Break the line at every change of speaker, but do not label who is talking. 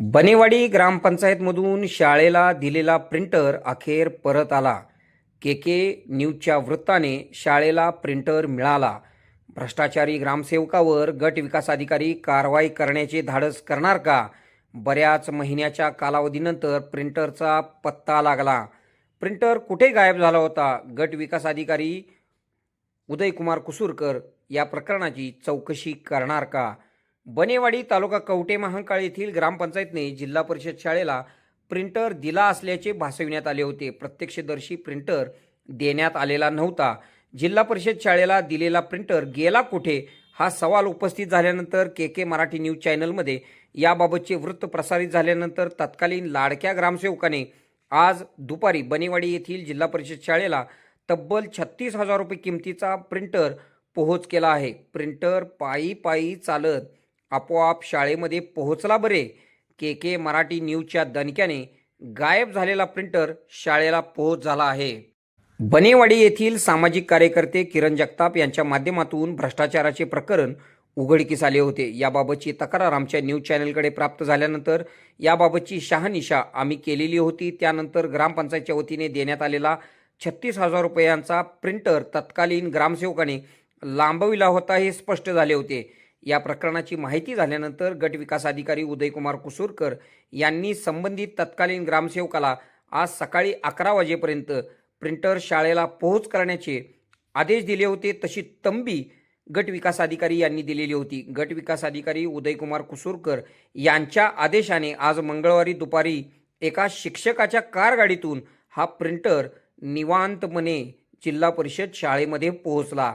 बनेवाडी ग्रामपंचायतमधून शाळेला दिलेला प्रिंटर अखेर परत आला. के के न्यूजच्या वृत्ताने शाळेला प्रिंटर मिळाला. भ्रष्टाचारी ग्रामसेवकावर गट विकास अधिकारी कारवाई करण्याचे धाडस करणार का? बऱ्याच महिन्याच्या कालावधीनंतर प्रिंटरचा पत्ता लागला. प्रिंटर कुठे गायब झाला होता? गट विकास अधिकारी उदयकुमार कुसूरकर या प्रकरणाची चौकशी करणार का? बनेवाडी तालुका कवटे महांकाळ येथील ग्रामपंचायतने जिल्हा परिषद शाळेला प्रिंटर दिला असल्याचे भासविण्यात आले होते. प्रत्यक्षदर्शी प्रिंटर देण्यात आलेला नव्हता. जिल्हा परिषद शाळेला दिलेला प्रिंटर गेला कुठे? हा सवाल उपस्थित झाल्यानंतर के के मराठी न्यूज चॅनलमध्ये याबाबतचे वृत्त प्रसारित झाल्यानंतर तत्कालीन लाडक्या ग्रामसेवकाने आज दुपारी बनेवाडी येथील जिल्हा परिषद शाळेला तब्बल छत्तीस हजार रुपये किमतीचा प्रिंटर पोहोच केला आहे. प्रिंटर पायी पायी चालत आपोआप शाळेमध्ये पोहोचला बरे. के के मराठी न्यूजच्या दणक्याने गायब झालेला प्रिंटर शाळेला पोहोच झाला आहे. बनेवाडी येथील सामाजिक कार्यकर्ते किरण जगताप यांच्या माध्यमातून भ्रष्टाचाराचे प्रकरण उघडकीस आले होते. याबाबतची तक्रार आमच्या न्यूज चॅनलकडे प्राप्त झाल्यानंतर याबाबतची शहानिशा आम्ही केलेली होती. त्यानंतर ग्रामपंचायतच्या वतीने देण्यात आलेला छत्तीस हजार रुपयांचा प्रिंटर तत्कालीन ग्रामसेवकाने लांबविला होता हे स्पष्ट झाले होते. या प्रकरणाची माहिती झाल्यानंतर गट विकास अधिकारी उदयकुमार कुसूरकर यांनी संबंधित तत्कालीन ग्रामसेवकाला आज सकाळी अकरा वाजेपर्यंत प्रिंटर शाळेला पोहोच करण्याचे आदेश दिले होते. तशी तंबी गट विकास अधिकारी यांनी दिलेली होती. गट विकास अधिकारी उदयकुमार कुसूरकर यांच्या आदेशाने आज मंगळवारी दुपारी एका शिक्षकाच्या कारगाडीतून हा प्रिंटर निवांतपणे जिल्हा परिषद शाळेमध्ये पोहोचला.